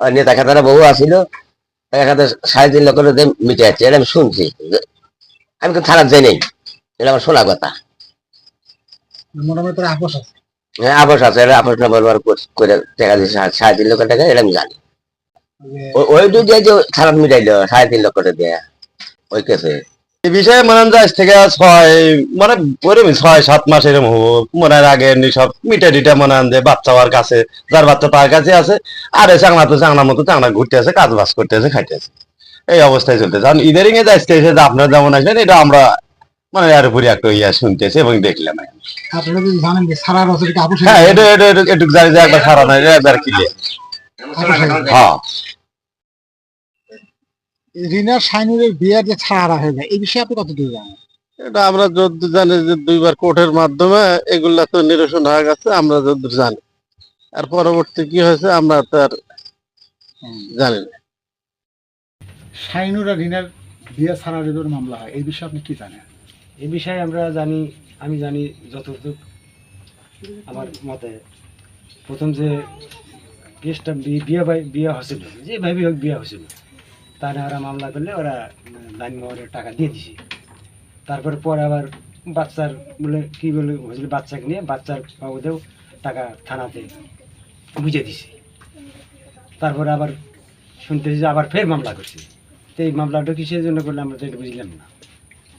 নেতা খাতারা বহু আসিল সাড়ে তিন লক্ষ মিটে যাচ্ছে এটা আমি শুনছি। আমি তো থানার যাই নেই এটা আমার শোনা কথা। মোটামুটি আপোষ আছে। হ্যাঁ আপস আছে এটা আপস না বলবার করে টাকা দিয়েছে সাড়ে- তিন লক্ষ টাকা এটা আমি জানি। ওই দুই দিয়ে যে খারাপ মিটাইলো সাড়ে তিন লক্ষ টাকা দিয়ে ওই কেসে। এই বিষয়ে মনে হয় আজ থেকে ছয় মানে ওরকম ছয় সাত মাস এরকম হব। মনে হয় আগে এমনি সব মিটা টিটা মনে হয় বাচ্চা হওয়ার কাছে যার বাচ্চা তার কাছে আছে আর চাংলা তো চাংলা মতো চাংলা ঘুরতে আছে কাজ বাজ করতে আছে খাইতে আছে। এই অবস্থায় চলতেছে কারণ ইদারিং এ যাইতে এসে যে আপনারা যেমন আসলেন এটা আমরা মানে এর উপরে একটা ইয়া শুনতেছি এবং দেখলাম। আপনারা যদি জানেন যে সারা বছর হ্যাঁ এটা এটা একটু জানি যে একবার সারা নাই এটা একবার কিলে হ্যাঁ। রিনার শাইনুরের বিয়ের যে ছাড়া হয়ে যায় এই বিষয়ে আপনি কতটুকু জানেন? এটা আমরা যদ্দূর জানি যে দুইবার কোর্টের মাধ্যমে এগুলা তো নিরসন হয়ে গেছে আমরা যদ্দূর জানি। আর পরবর্তী কি হয়েছে আমরা তার জানি না। শাইনুর আর রিনার বিয়ে ছাড়া রেডোর মামলা হয় এই বিষয়ে আপনি কি জানেন? এই বিষয়ে আমরা জানি আমি জানি যতটুকু আমার মতে। প্রথম যে কেসটা বিয়ে বিয়ে হয়েছিল যেভাবে হোক বিয়ে হয়েছিল। তাহলে ওরা মামলা করলে ওরা লাইন মোহরের টাকা দিয়ে দিছে। তারপর পরে আবার বাচ্চার বলে কি বলে হয়েছিল বাচ্চাকে নিয়ে বাচ্চার বাবুদেও টাকা থানাতে বুঝে দিছে। তারপরে আবার শুনতেছি যে আবার ফের মামলা করছে। তো এই মামলাটা কিসের জন্য করলে আমরা তো এটা বুঝলাম না।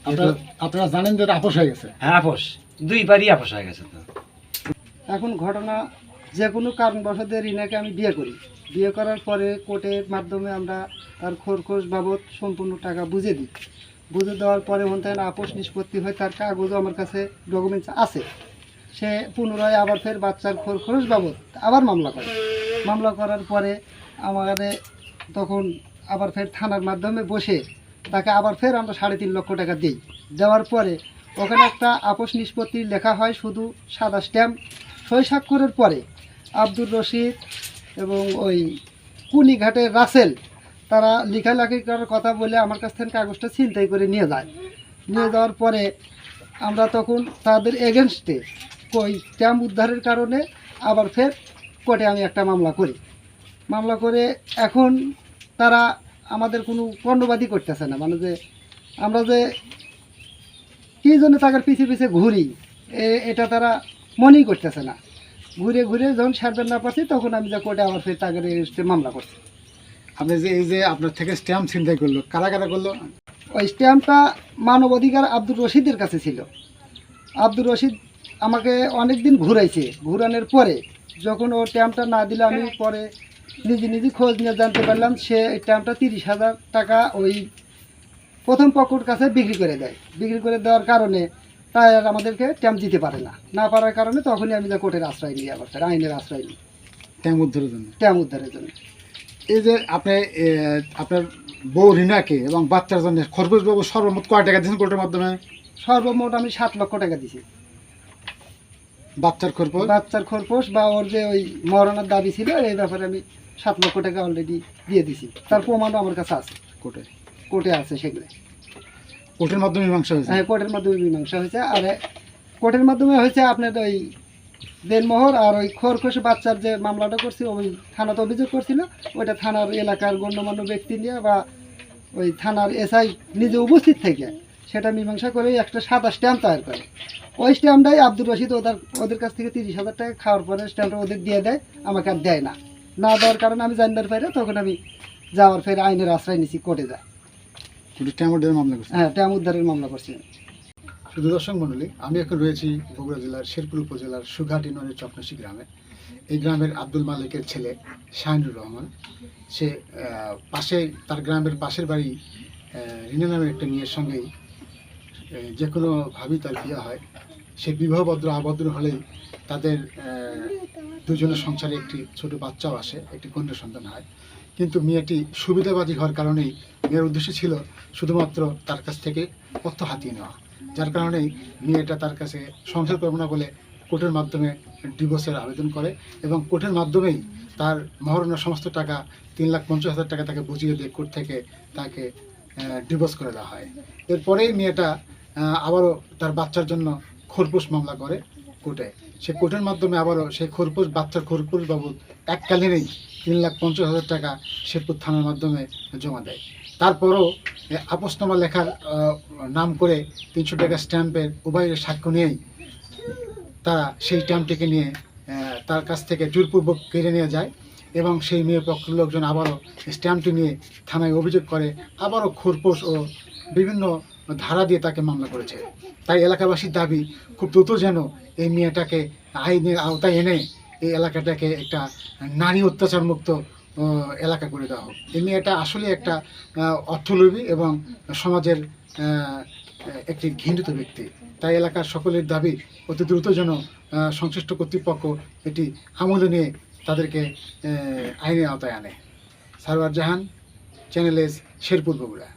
আপনারা আপনারা জানেন যে আপোষ হয়ে গেছে? হ্যাঁ আপোষ। দুইবারই আপোষ হয়ে গেছে তো। এখন ঘটনা যে কোনো কারণবশত রিনাকে আমি বিয়ে করি। বিয়ে করার পরে কোর্টের মাধ্যমে আমরা তার খোরখোশ বাবদ সম্পূর্ণ টাকা বুঝে দিই। বুঝে দেওয়ার পরে মন থেকে আপোষ নিষ্পত্তি হয় তার কাগজও আমার কাছে ডকুমেন্টস আছে। সে পুনরায় আবার ফের বাচ্চার খোরখোশ বাবদ আবার মামলা করে। মামলা করার পরে আমাদের তখন আবার ফের থানার মাধ্যমে বসে তাকে আবার ফের আমরা সাড়ে তিন লক্ষ টাকা দিই। দেওয়ার পরে ওখানে একটা আপোষ নিষ্পত্তি লেখা হয় শুধু সাদা স্ট্যাম্প সই স্বাক্ষরের পরে আব্দুর রশিদ এবং ওই কুনিঘাটের রাসেল, তারা লেখালেখি করার কথা বলে আমার কাছ থেকে কাগজটা ছিনতাই করে নিয়ে যায়। নিয়ে যাওয়ার পরে আমরা তখন তাদের এগেনস্টে ওই স্ট্যাম্প উদ্ধারের কারণে আবার ফের কোর্টে আমি একটা মামলা করি। মামলা করে এখন তারা আমাদের কোনো পণ্যবাদী করতেছে না। মানে যে আমরা যে কী জন্য তাদের পিছিয়ে পিছিয়ে ঘুরি এটা তারা মনেই করতেছে না। ঘুরে ঘুরে যখন সারবেন না পারছি তখন আমি যা কোর্টে আমার ফের এগেনস্টে মামলা করছি। আপনি যে এই যে আপনার থেকে স্ট্যাম্প ছিনতাই করল কারা কারা করল? ওই স্ট্যাম্পটা মানবাধিকার আব্দুর রশিদের কাছে ছিল। আব্দুর রশিদ আমাকে অনেক দিন ঘুরাইছে। ঘুরানোর পরে যখন ও স্ট্যাম্পটা না দিলে আমি পরে নিজে নিজে খোঁজ নিয়ে জানতে পারলাম সে এই স্ট্যাম্পটা তিরিশ হাজার টাকা ওই প্রথম পক্ষর কাছে বিক্রি করে দেয়। বিক্রি করে দেওয়ার কারণে তাই আর আমাদেরকে স্ট্যাম্প দিতে পারে না। না পারার কারণে তখনই আমি কোর্টের আশ্রয় নিই আবার ফের আইনের আশ্রয় নিই। স্ট্যাম্প উদ্ধারের জন্য? স্ট্যাম্প উদ্ধারের জন্য। এই যে আপনি আপনার বউ রিনাকে এবং বাচ্চার জন্য খরগোশ বাবু সর্বমোট কয় টাকা দিয়েছেন কোর্টের মাধ্যমে? সর্বমোট আমি সাত লক্ষ টাকা দিছি বাচ্চার খরপোশ বাচ্চার খরপোশ বা ওর যে ওই মরণের দাবি ছিল এই ব্যাপারে আমি সাত লক্ষ টাকা অলরেডি দিয়ে দিছি তার প্রমাণও আমার কাছে আছে। কোর্টে? কোর্টে আছে সেগুলো। কোর্টের মাধ্যমে মীমাংসা হয়েছে? হ্যাঁ কোর্টের মাধ্যমে মীমাংসা হয়েছে। আর, কোর্টের মাধ্যমে হয়েছে আপনার ওই দেনমোহর আর ওই খরখোশ বাচ্চার যে মামলাটা করছিল ওই থানাতে অভিযোগ করছিল। ওইটা থানার এলাকার গণ্যমান্য ব্যক্তি নিয়ে বা ওই থানার এসআই নিজে উপস্থিত থেকে সেটা মীমাংসা করে একটা সাদা স্ট্যাম্প তৈরি করে। ওই স্ট্যাম্পটাই আব্দুর রশিদ ওদের ওদের কাছ থেকে তিরিশ হাজার টাকা খাওয়ার পরে স্ট্যাম্পটা ওদের দিয়ে দেয়, আমাকে আর দেয় না। না দেওয়ার কারণে আমি জানবার পাইরে তখন আমি যাওয়ার ফের আইনের আশ্রয় নিছি কোর্টে যায় শুধু স্ট্যাম্প উদ্ধারের মামলা করছে হ্যাঁ ট্যাম উদ্ধারের মামলা করছি। শুধু দর্শক মণ্ডলী আমি এখন রয়েছি বগুড়া জেলার শেরপুর উপজেলার সুঘাট ইউনিয়নের চকনাশি গ্রামে। এই গ্রামের আব্দুল মালিকের ছেলে শাহিনুর রহমান সে পাশে তার গ্রামের পাশের বাড়ি রিনা নামের একটা মেয়ের সঙ্গেই যে কোনোভাবেই তার বিয়ে হয়। সে বিবাহবদ্র আবদ্ধ হলেই তাদের দুজনের সংসারে একটি ছোট বাচ্চাও আসে একটি কন্যা সন্তান হয়। কিন্তু মেয়েটি সুবিধাবাদী হওয়ার কারণেই মেয়ের উদ্দেশ্য ছিল শুধুমাত্র তার কাছ থেকে অর্থ হাতিয়ে নেওয়া, যার কারণেই মেয়েটা তার কাছে সংসার করবে না বলে কোর্টের মাধ্যমে ডিভোর্সের আবেদন করে এবং কোর্টের মাধ্যমেই তার মহারণের সমস্ত টাকা তিন লাখ পঞ্চাশ হাজার টাকা তাকে বুঝিয়ে দিয়ে কোর্ট থেকে তাকে ডিভোর্স করে দেওয়া হয়। এরপরেই মেয়েটা আবারও তার বাচ্চার জন্য খোরপোশ মামলা করে। কোর্টে সে কোর্টের মাধ্যমে আবারও সেই খোরপোশ, বাচ্চার খোরপোশ বাবদ এককালীনই তিন লাখ পঞ্চাশ হাজার টাকা শেরপুর থানার মাধ্যমে জমা দেয়। তারপরও আপোসনামা লেখার নাম করে তিনশো টাকা স্ট্যাম্পের উভয়ের সাক্ষ্য নিয়েই তারা সেই স্ট্যাম্পটিকে নিয়ে তার কাছ থেকে জোরপূর্বক কেড়ে নিয়ে যায় এবং সেই মেয়ের পক্ষের লোকজন আবারও স্ট্যাম্পটি নিয়ে থানায় অভিযোগ করে, আবারও খোরপোশ ও বিভিন্ন ধারা দিয়ে তাকে মামলা করেছে। তাই এলাকাবাসীর দাবি, খুব দ্রুত যেন এই মেয়েটাকে আইনের আওতায় এনে এই এলাকাটাকে একটা নারী অত্যাচার মুক্ত এলাকা করে দেওয়া হোক। এই মেয়েটা আসলে একটা অর্থলোভী এবং সমাজের একটি ঘৃণিত ব্যক্তি। তাই এলাকার সকলের দাবি, অতি দ্রুত যেন সংশ্লিষ্ট কর্তৃপক্ষ এটি আমলে নিয়ে তাদেরকে আইনের আওতায় আনে। Sarwar Jahan, channel S, Sherpur Bogura.